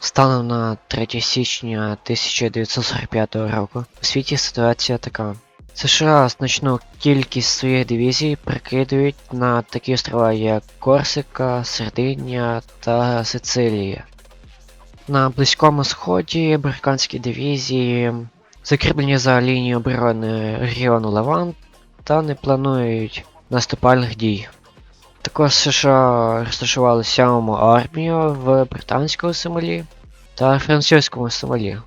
Станом на 3 січня 1945 року у світі ситуація така. США значну кількість своїх дивізій прикидують на такі острова, як Корсика, Сардинія та Сицилія. На Близькому Сході американські дивізії закріплені за лінією оборони регіону Левант та не планують наступальних дій. Також США розташували сьому армію в британському Сомалі та французькому Сомалі.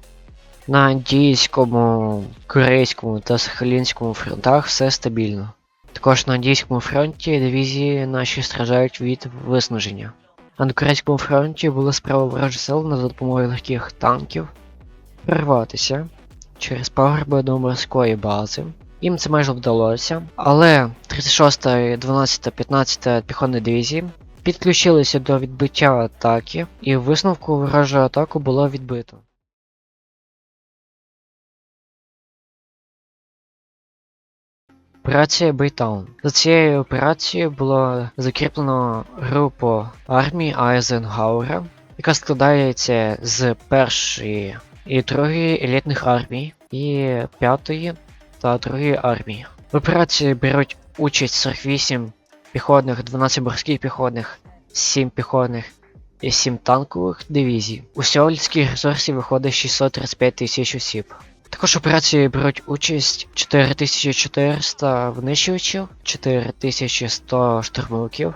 На індійському, корейському та сахалінському фронтах все стабільно. Також на індійському фронті дивізії наші страждають від виснаження. А на корейському фронті були справи ворожих сил на допомогою легких танків прорватися через пагорби до морської бази. Їм це майже вдалося, але 36, 12, 15 піхотні дивізії підключилися до відбиття атаки, і в висновку ворожу атаку було відбито. Операція Бейтаун. За цією операцією було закріплено групу армії Айзенгауера, яка складається з першої і другої елітних армій, і п'ятої та другої армії. В операції беруть участь 48 піхотних, 12 морських піхотних, 7 піхотних і 7 танкових дивізій. Усього людських ресурсів виходить 635 тисяч осіб. Також операції беруть участь 4400 винищувачів, 4100 штурмовиків,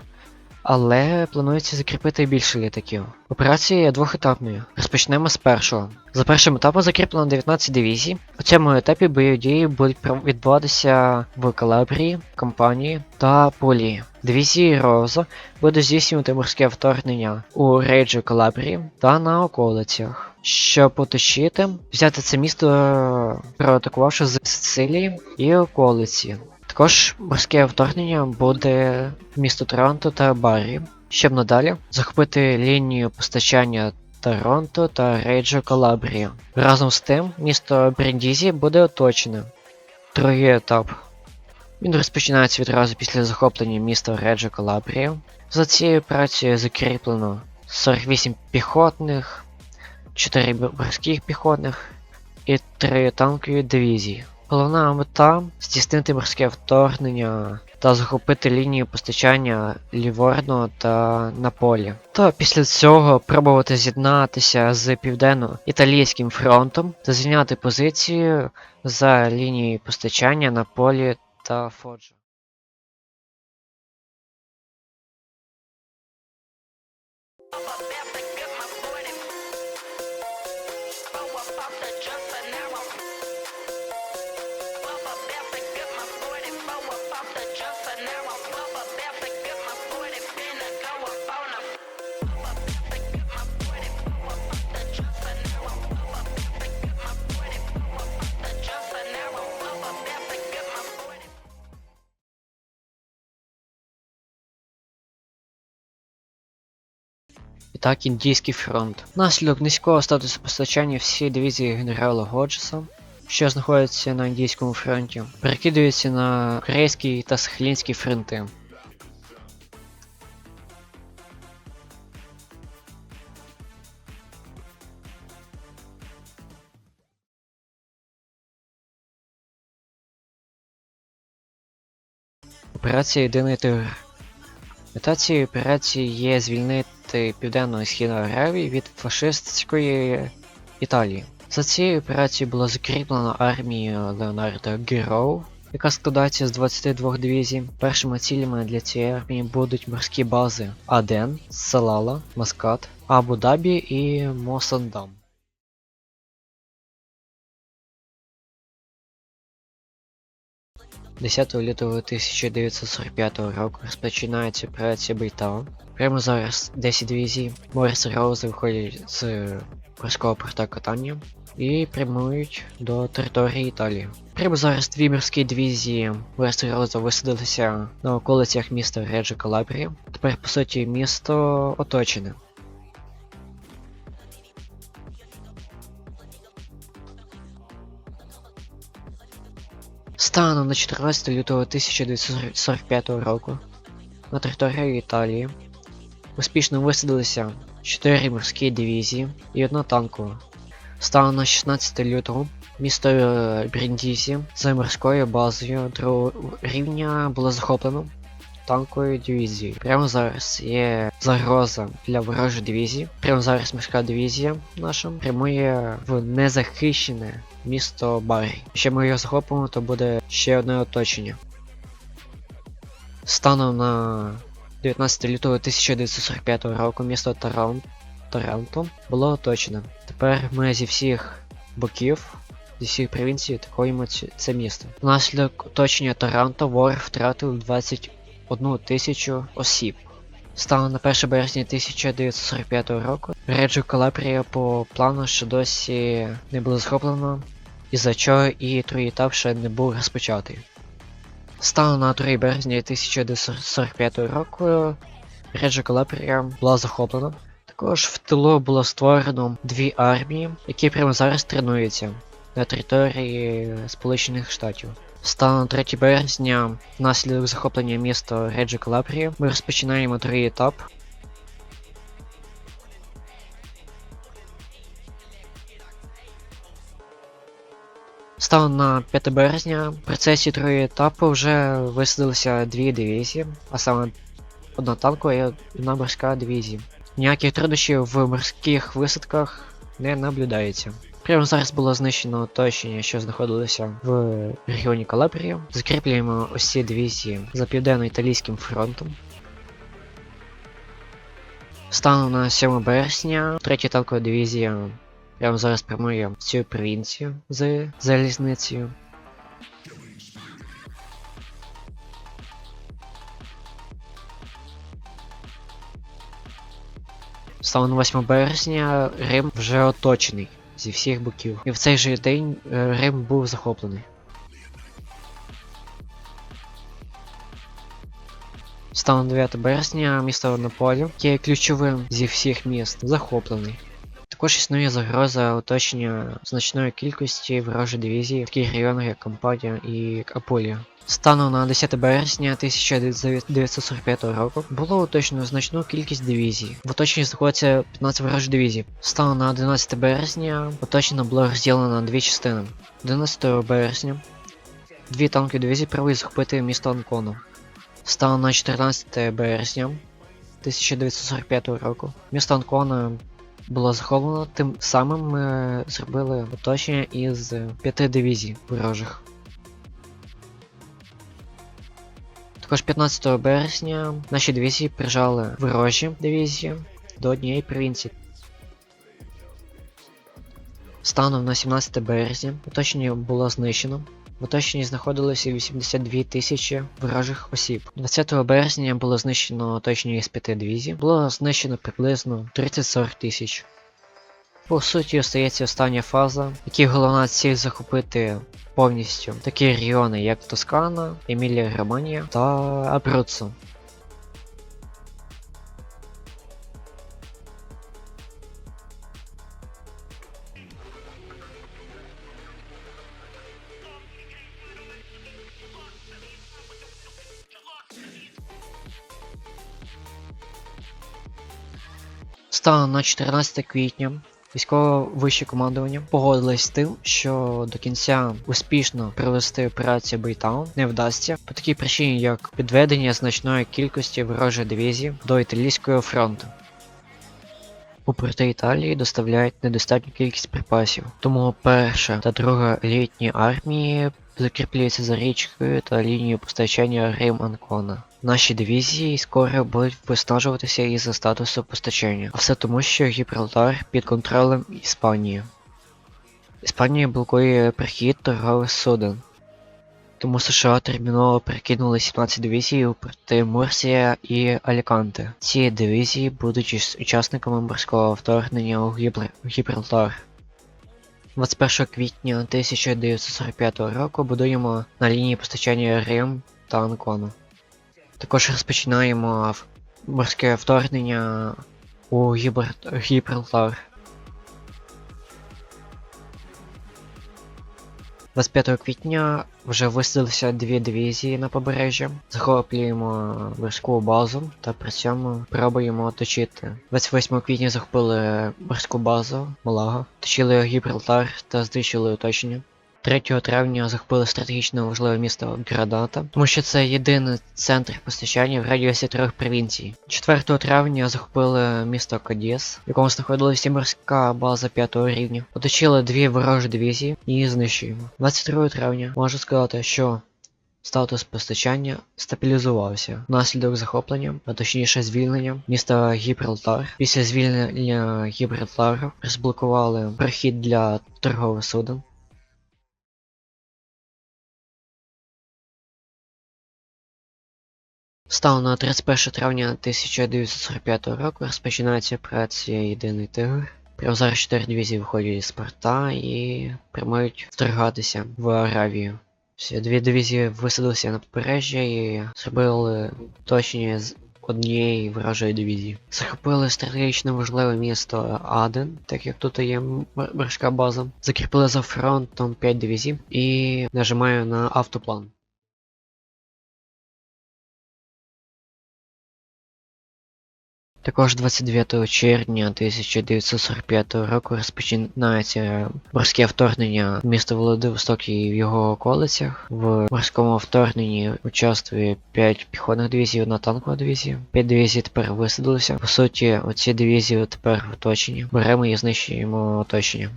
але планується закріпити більше літаків. Операція є двохетапною. Розпочнемо з першого. За першим етапом закріплено 19 дивізій. У цьому етапі бойові дії будуть відбуватися в Калабрії, Кампанії та Полії. Дивізії Роза будуть здійснювати морське вторгнення у Рейджу Калабрії та на околицях. Щоб оточити, взяти це місто, проатакувавши з Сицилії і околиці. Також морське вторгнення буде в місто Торонто та Баррі, щоб надалі захопити лінію постачання Торонто та Рейджо Калабрія. Разом з тим, місто Брендізі буде оточене. Другий етап. Він розпочинається відразу після захоплення міста Реджо Калабрія. За цією операцією закріплено 48 піхотних, 4 морських піхотних і 3 танкові дивізії. Головна мета здійснити морське вторгнення та захопити лінію постачання Ліворно та Наполі. Та після цього пробувати з'єднатися з південно-італійським фронтом та звільняти позицію за лінією постачання на полі та Фоджо. Так, індійський фронт. Внаслідок низького статусу постачання всі дивізії генерала Годжеса, що знаходяться на індійському фронті, перекидуються на корейський та сахалінський фронти. Операція Єдиний тигр. Мета цієї операції є звільнити південну і східну від фашистської Італії. За цією операцією було закріплено армію Леонардо Героу, яка складається з 22 дивізій. Першими цілями для цієї армії будуть морські бази Аден, Салала, Маскат, Абу-Дабі і Мосандам. – 10 лютого 1945 року розпочинається операція Бейтаун. Прямо зараз 10 дивізій Моріс Роузи виходять з морського порта Катання і прямують до території Італії. Прямо зараз дві морські дивізії Моріс Роуза висадилися на околицях міста Реджо Калабрія. Тепер, по суті, місто оточене. Станом на 14 лютого 1945 року на території Італії успішно висадилися 4 морські дивізії і одна танкова. Станом на 16 лютого місто е, Бріндізі за морською базою другого рівня було захоплено танковою дивізією. Прямо зараз є загроза для ворожої дивізії. Прямо зараз морська дивізія наша прямує в незахищене місто Барі. Якщо ми його захопимо, то буде ще одне оточення. Станом на 19 лютого 1945 року місто Таран... Таранто було оточено. Тепер ми зі всіх боків, зі всіх провінцій атакуємо це місто. Внаслідок оточення Таранто ворог втратив 21 тисячу осіб. Станом на 1 березня 1945 року Реджо Калабрія по плану ще досі не було захоплено, із-за чого і етап ще не був розпочатий. Станом на 3 березня 1945 року Реджа Калабрія була захоплена. Також в тилу було створено дві армії, які прямо зараз тренуються на території Сполучених Штатів. Станом на 3 березня, внаслідок захоплення міста Реджа Калабрія, ми розпочинаємо другий етап. Станом на 5 березня в процесі другого етапу вже висадилися дві дивізії, а саме одна танкова і одна морська дивізія. Ніяких труднощів в морських висадках не наблюдається. Прямо зараз було знищено оточення, що знаходилося в регіоні Калабрія. Закріплюємо ці дивізії за південно-італійським фронтом. Станом на 7 березня, 3 танкова дивізія прямо зараз прямує в цю провінцію з залізницею. Станом на 8 березня Рим вже оточений зі всіх боків. І в цей же день е, Рим був захоплений. Станом 9 березня місто Наполі, яке є ключовим зі всіх міст, захоплений. Також існує загроза оточення значної кількості ворожої дивізії в таких районах, як Кампанія і Апулія. Станом на 10 березня 1945 року було уточнено значну кількість дивізій. В оточенні знаходиться 15 ворожих дивізій. Станом на 11 березня оточення було розділено на дві частини. 11 березня дві танкові дивізії пробують захопити місто Анкону. Станом на 14 березня 1945 року місто Анкона було захоплено, тим самим ми зробили оточення із п'яти дивізій ворожих. Також 15 березня наші дивізії прижали ворожі дивізії до однієї провінції. Станом на 17 березня оточення було знищено. Оточенні знаходилося 82 тисячі ворожих осіб. 20 березня було знищено оточення із 5 дивізій. Було знищено приблизно 30-40 тисяч. По суті, остається остання фаза, якій головна ціль захопити повністю такі регіони, як Тоскана, Емілія Романія та Абруццо. Станом на 14 квітня. Військове вище командування. Погодилось з тим, що до кінця успішно провести операцію Бейтаун. Не вдасться. По такій причині, як підведення значної кількості ворожої дивізії до італійського фронту. У порти Італії доставляють недостатню кількість припасів, тому перша та друга літні армії закріплюються за річкою та лінією постачання Рим Анкона. Наші дивізії скоро будуть виснажуватися із-за статусу постачання, а все тому, що Гібралтар під контролем Іспанії. Іспанія блокує прихід торгових суден. Тому США терміново перекинули 17 дивізій у порти Мурсія і Аліканте. Ці дивізії будуть учасниками морського вторгнення у Гібр... Гібралтар. 21 квітня 1945 року будуємо на лінії постачання Рим та Анкону. Також розпочинаємо морське вторгнення у Гібр- Гібралтар. 25 квітня вже висадилися дві дивізії на побережжя. Захоплюємо морську базу та при цьому пробуємо оточити. 28 квітня захопили морську базу Малага, оточили Гібралтар та знищили оточення. 3 травня захопили стратегічно важливе місто Градата, тому що це єдиний центр постачання в радіусі трьох провінцій. 4 травня захопили місто Кадіс, в якому знаходилася морська база 5 рівня. Оточили дві ворожі дивізії і знищуємо. 22 травня можу сказати, що статус постачання стабілізувався внаслідок захоплення, а точніше звільнення міста Гібралтар. Після звільнення Гібралтару розблокували прохід для торгових суден. Станом на 31 травня 1945 року розпочинається операція Єдиний Тигр. Привзар 4 дивізії виходять з порта і прямують вторгатися в Аравію. Всі дві дивізії висадилися на побережжя і зробили точні з однієї ворожої дивізії. Захопили стратегічно важливе місто Аден, так як тут є морська база. Закріпили за фронтом 5 дивізій і нажимаю на автоплан. Також 29 червня 1945 року розпочинається морське вторгнення в місто Владивосток і в його околицях. В морському вторгненні участвує 5 піхотних дивізій, одна танкова дивізія. 5 дивізій тепер висадилися. По суті, оці дивізії тепер в оточенні. Беремо і знищуємо оточення.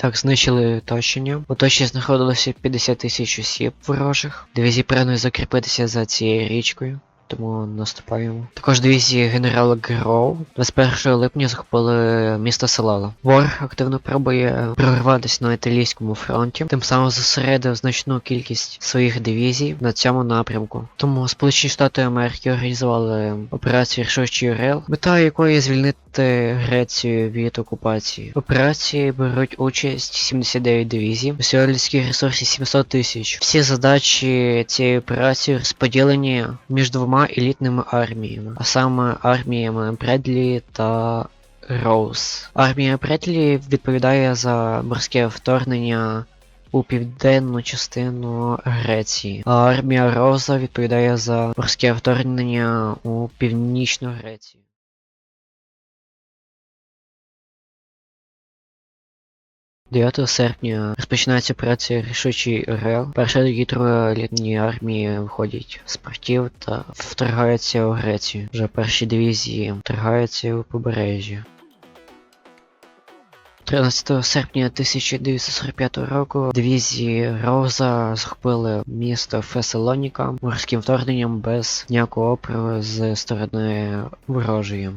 Так, знищили оточення. В оточенні знаходилося 50 тисяч осіб ворожих. Дивізії прагнуть закріпитися за цією річкою. Тому наступаємо. Також дивізії генерала Гроу 21 липня захопили місто Салала. Ворог активно пробує прорватися на італійському фронті, тим самим зосередив значну кількість своїх дивізій на цьому напрямку. Тому Сполучені Штати Америки організували операцію Рішучий Орел, мета якої звільнити Грецію від окупації. В операції беруть участь 79 дивізій, усього людських ресурсів 700 тисяч. Всі задачі цієї операції розподілені між двома елітними арміями, а саме арміями Бредлі та Роуз. Армія Бредлі відповідає за морське вторгнення у південну частину Греції, а армія Роза відповідає за морське вторгнення у північну Грецію. – 9 серпня розпочинається операція Рішучий Орел. Перша і друга літні армії виходять з портів та вторгаються у Грецію. Вже перші дивізії вторгаються у побережжя. 13 серпня 1945 року дивізії Роза захопили місто Фесалоніка морським вторгненням без ніякого опору з сторони ворожої.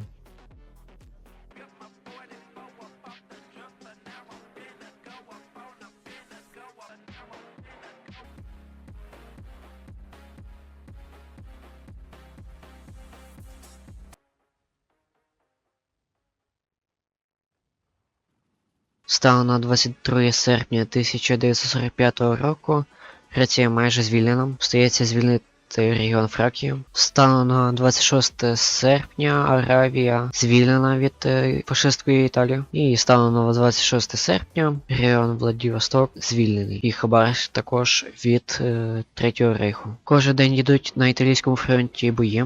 Станом на 22 серпня 1945 року Греція майже звільнена. Стається звільнити регіон Фракію. Станом на 26 серпня Аравія звільнена від е, фашистської Італії. І станом на 26 серпня регіон Владивосток звільнений. І Хабарш також від е, Третього рейху. Кожен день йдуть на італійському фронті бої.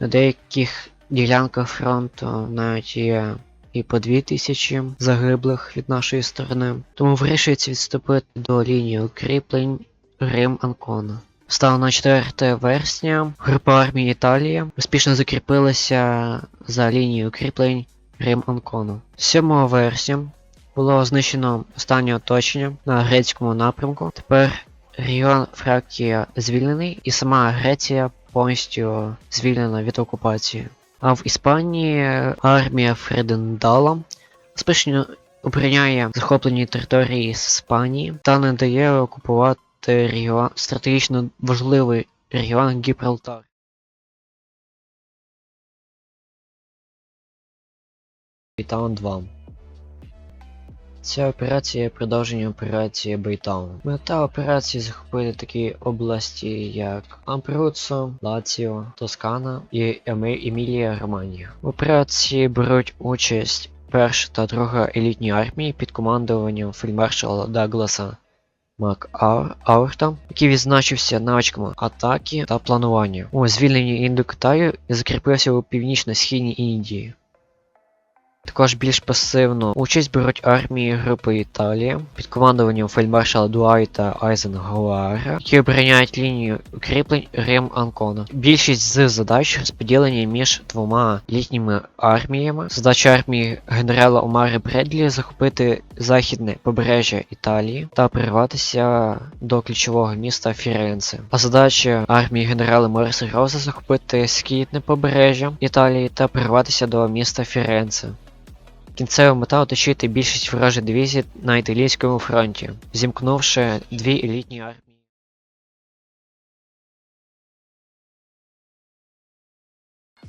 На деяких ділянках фронту навіть є і по 2000 загиблих від нашої сторони. Тому вирішується відступити до лінії укріплень Рим Анкона. Стало на 4 вересня. Група армії Італії успішно закріпилася за лінією укріплень Рим Анкона. 7 вересня було знищено останнє оточення на грецькому напрямку. Тепер регіон Фракія звільнений, і сама Греція повністю звільнена від окупації. А в Іспанії армія Фредендала успішно обороняє захоплені території Іспанії та не дає окупувати регіон стратегічно важливий регіон Гібралтар. Капітан 2 Ця операція продовження операції Бейтаун. Мета операції захопити такі області, як Ампруцо, Лаціо, Тоскана і Емілія Романія. В операції беруть участь перша та друга елітні армії під командуванням фельдмаршала Дагласа МакАурта, який відзначився навичками атаки та планування у звільненні Індокитаю і закріпився у північно-східній Індії. Також більш пасивно участь беруть армії групи Італія під командуванням фельдмаршала Дуайта Айзенгауера, які обороняють лінію укріплень Рим Анкона. Більшість з задач розподілені між двома літніми арміями. Задача армії генерала Омари Бредлі захопити західне побережжя Італії та прорватися до ключового міста Фіренце. А задача армії генерала Мориса Роза захопити східне побережжя Італії та прорватися до міста Фіренце. Кінцева мета оточити більшість ворожих дивізій на італійському фронті, зімкнувши дві елітні армії.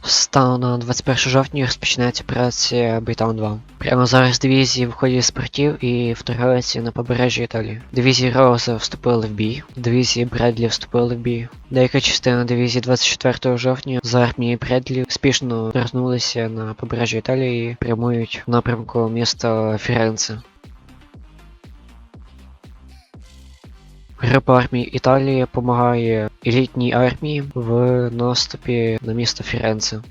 Станом на 21 жовтня розпочинається операція Бейтаун 2. Прямо зараз дивізії виходять з портів і вторгаються на побережжя Італії. Дивізії Роуза вступили в бій, дивізії Бредлі вступили в бій. Деяка частина дивізії 24 жовтня з армії Бредлі успішно вернулися на побережжя Італії і прямують в напрямку міста Фіренце. Група армії Італії допомагає елітній армії в наступі на місто Фіренце.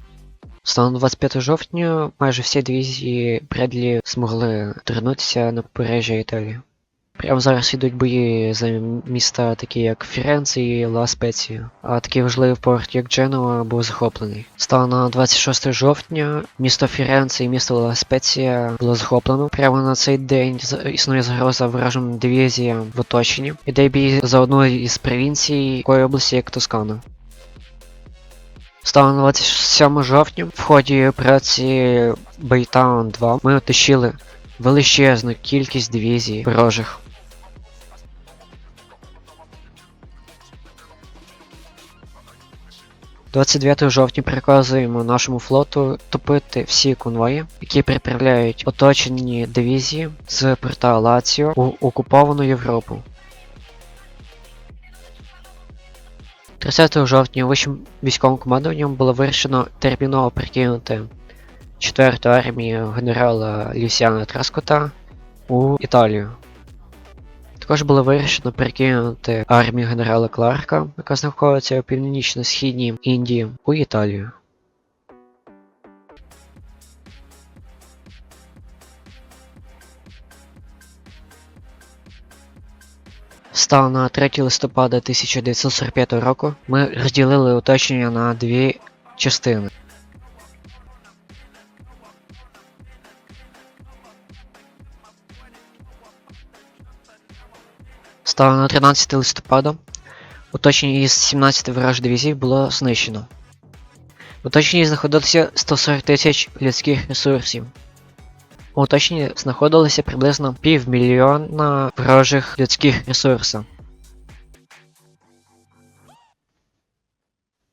Станом на 25 жовтня майже всі дивізії Бредлі змогли вернутися на побережжя Італії. Прямо зараз йдуть бої за міста, такі як Фіренце і Ла а такий важливий порт, як Дженуа, був захоплений. Станом на 26 жовтня місто Фіренце і місто Ла Спеція було захоплено. Прямо на цей день існує загроза ворожим дивізіям в оточенні. Іде бій за одну із провінцій такої області, як Тоскана. Станом на 27 жовтня в ході операції Бейтаун 2 ми оточили величезну кількість дивізій ворожих. – 29 жовтня приказуємо нашому флоту топити всі конвої, які приправляють оточені дивізії з порта Лаціо у окуповану Європу. 30 жовтня вищим військовим командуванням було вирішено терміново прикинути 4-ту армію генерала Люсіана Траскота у Італію. Також було вирішено перекинути армію генерала Кларка, яка знаходиться у північно-східній Індії, у Італію. Станом на 3 листопада 1945 року ми розділили оточення на дві частини. Станом на 13 листопада оточення із 17 ворожих дивізій було знищено. В оточенні знаходилося 140 тисяч людських ресурсів. У оточенні знаходилося приблизно півмільйона ворожих людських ресурсів.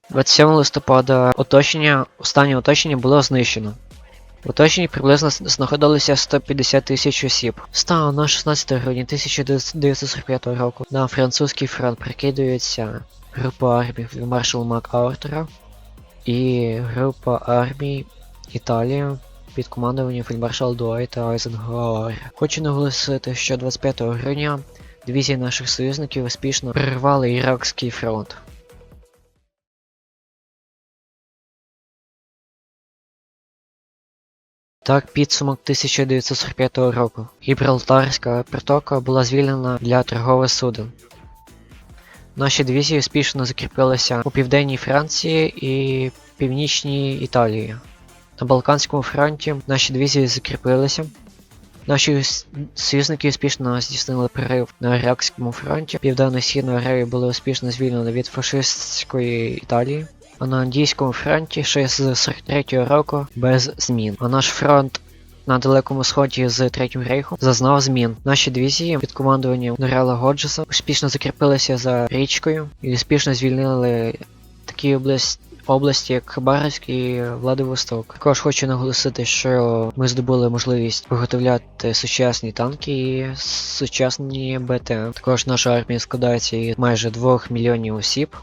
27 листопада оточення, останнє оточення було знищено. В оточенні приблизно знаходилося 150 тисяч осіб. Станом на 16 грудня 1945 року на французький фронт прикидується група армій маршала МакАртура і група армій Італія під командуванням фельдмаршала Дуайта Айзенгауера. Хочу наголосити, що 25 грудня дивізії наших союзників успішно прорвали Іракський фронт. Так, підсумок 1945 року. Гібралтарська протока була звільнена для торгових суден. Наші дивізії успішно закріпилися у південній Франції і північній Італії. На Балканському фронті наші дивізії закріпилися. Наші союзники успішно здійснили прорив на Іракському фронті. Південно-східну Аравію було успішно звільнено від фашистської Італії. А на Андійському фронті ще з 43-го року без змін. А наш фронт на Далекому Сході з Третім Рейхом зазнав змін. Наші дивізії під командуванням генерала Годжеса успішно закріпилися за річкою і успішно звільнили такі область, області, як Хабаровськ і Владивосток. Також хочу наголосити, що ми здобули можливість виготовляти сучасні танки і сучасні БТ. Також наша армія складається із майже 2 мільйонів осіб.